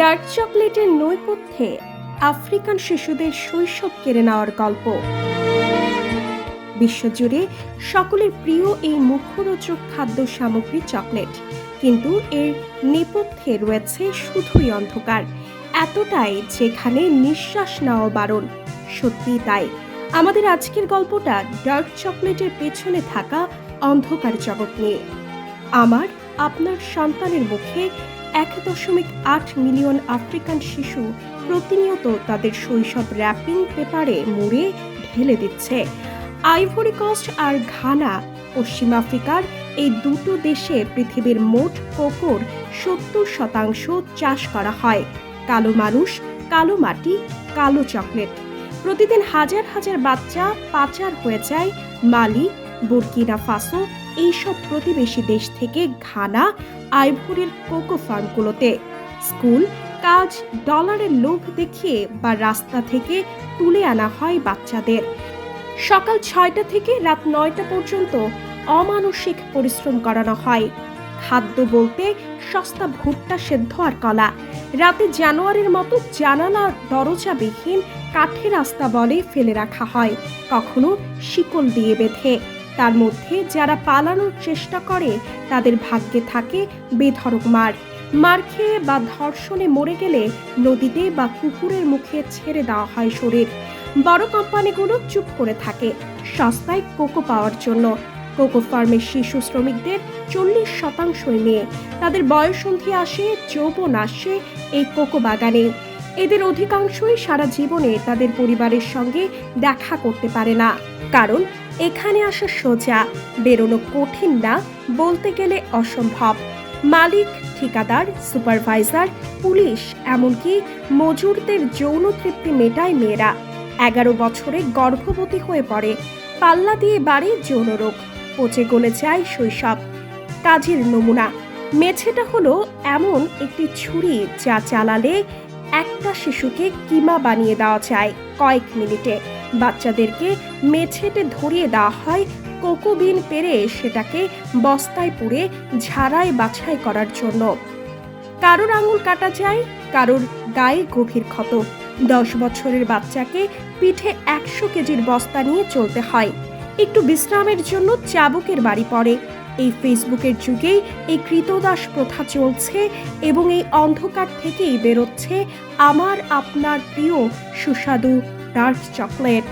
Dark চকলেটের নৈপথ্যে African শিশুদের শৈশব কেড়ে নেওয়ার গল্প। বিশ্বজুড়ে সকলের প্রিয় এই মুখরোচক খাদ্য সামগ্রী চকলেট, কিন্তু এর নেপথ্যে রয়েছে শুধুই অন্ধকার। এতটাই যেখানে নিঃশ্বাস নেওয়া বারণ। সত্যি তাই। আমাদের আজকের গল্পটা ডার্ক চকলেটের পেছনে থাকা অন্ধকার জগৎ নিয়ে। আমার, আপনার সন্তানের মুখে এক দশমিক আট মিলিয়ন আফ্রিকান শিশু প্রতিনিয়ত তাদের শৈশব র্যাপিং পেপারে মুড়ে ঢেলে দিচ্ছে। আইভরি কোস্ট আর ঘানা, পশ্চিম আফ্রিকার এই দুটো দেশে পৃথিবীর মোট কোকোর সত্তর শতাংশ চাষ করা হয়। কালো মানুষ, কালো মাটি, কালো চকলেট। প্রতিদিন হাজার হাজার বাচ্চা পাচার হয়ে যায় মালি বুরকিনা ফাসো এইসব প্রতিবেশী দেশ থেকে ঘানা আইভরির কোকো ফার্মগুলোতে। স্কুল, কাজ, ডলারের লোভ দেখিয়ে বা রাস্তা থেকে তুলে আনা হয় বাচ্চাদের। সকাল ছয়টা থেকে রাত নয়টা পর্যন্ত অমানসিক পরিশ্রম করানো হয়। খাদ্য বলতে সস্তা ভুট্টা সেদ্ধ আর কলা। রাতে জানুয়ারির মতো জানালা দরজাবিহীন কাঠের রাস্তা বলে ফেলে রাখা হয়। কখনো শিকল দিয়ে বেঁধে। তার মধ্যে যারা পালানোর চেষ্টা করে, তাদের ভাগ্যে থাকে বেধড়ক মার। মার খেয়ে বা ধর্ষণে মরে গেলে নদীতে বা কুকুরের মুখে ছেড়ে দেওয়া হয় শরীর। বড় কোম্পানিগুলো চুপ করে থাকে সস্তায় কোকো পাওয়ার জন্য। কোকো ফার্মের শিশু শ্রমিকদের চল্লিশ শতাংশই মেয়ে। তাদের বয়সন্ধি আসে, যৌবন আসে এই কোকো বাগানে। এদের অধিকাংশই সারা জীবনে তাদের পরিবারের সঙ্গে দেখা করতে পারে না। কারণ এখানে আসা সোজা, বেরোনো কঠিন না, বলতে গেলে অসম্ভব। মালিক, ঠিকাদার, সুপারভাইজার, পুলিশ, এমনকি মজুরদের যৌন তৃপ্তি মেটায় মেয়েরা। এগারো বছরে গর্ভবতী হয়ে পড়ে। পাল্লা দিয়ে বাড়ে যৌন রোগ। পচে গলে যায় শৈশব। কাজের নমুনা। মেছেটা হলো এমন একটি ছুরি যা চালালে একটা শিশুকে কিমা বানিয়ে দেওয়া যায় কয়েক মিনিটে। বাচ্চাদেরকে মেছেটে ধরিয়ে দেওয়া হয়। কোকোবিন পেরে সেটাকে বস্তায় পুড়ে ঝাড়াই বাছাই করার জন্য। কারোর আঙুল কাটা যায়, কারোর গায়ে গভীর ক্ষত। দশ বছরের বাচ্চাকে পিঠে একশো কেজির বস্তা নিয়ে চলতে হয়। একটু বিশ্রামের জন্য চাবুকের বাড়ি পড়ে। এই ফেসবুকের যুগেই এই কৃতদাস প্রথা চলছে এবং এই অন্ধকার থেকেই বেরোচ্ছে আমার আপনার প্রিয় সুস্বাদু ডার্ক চকলেট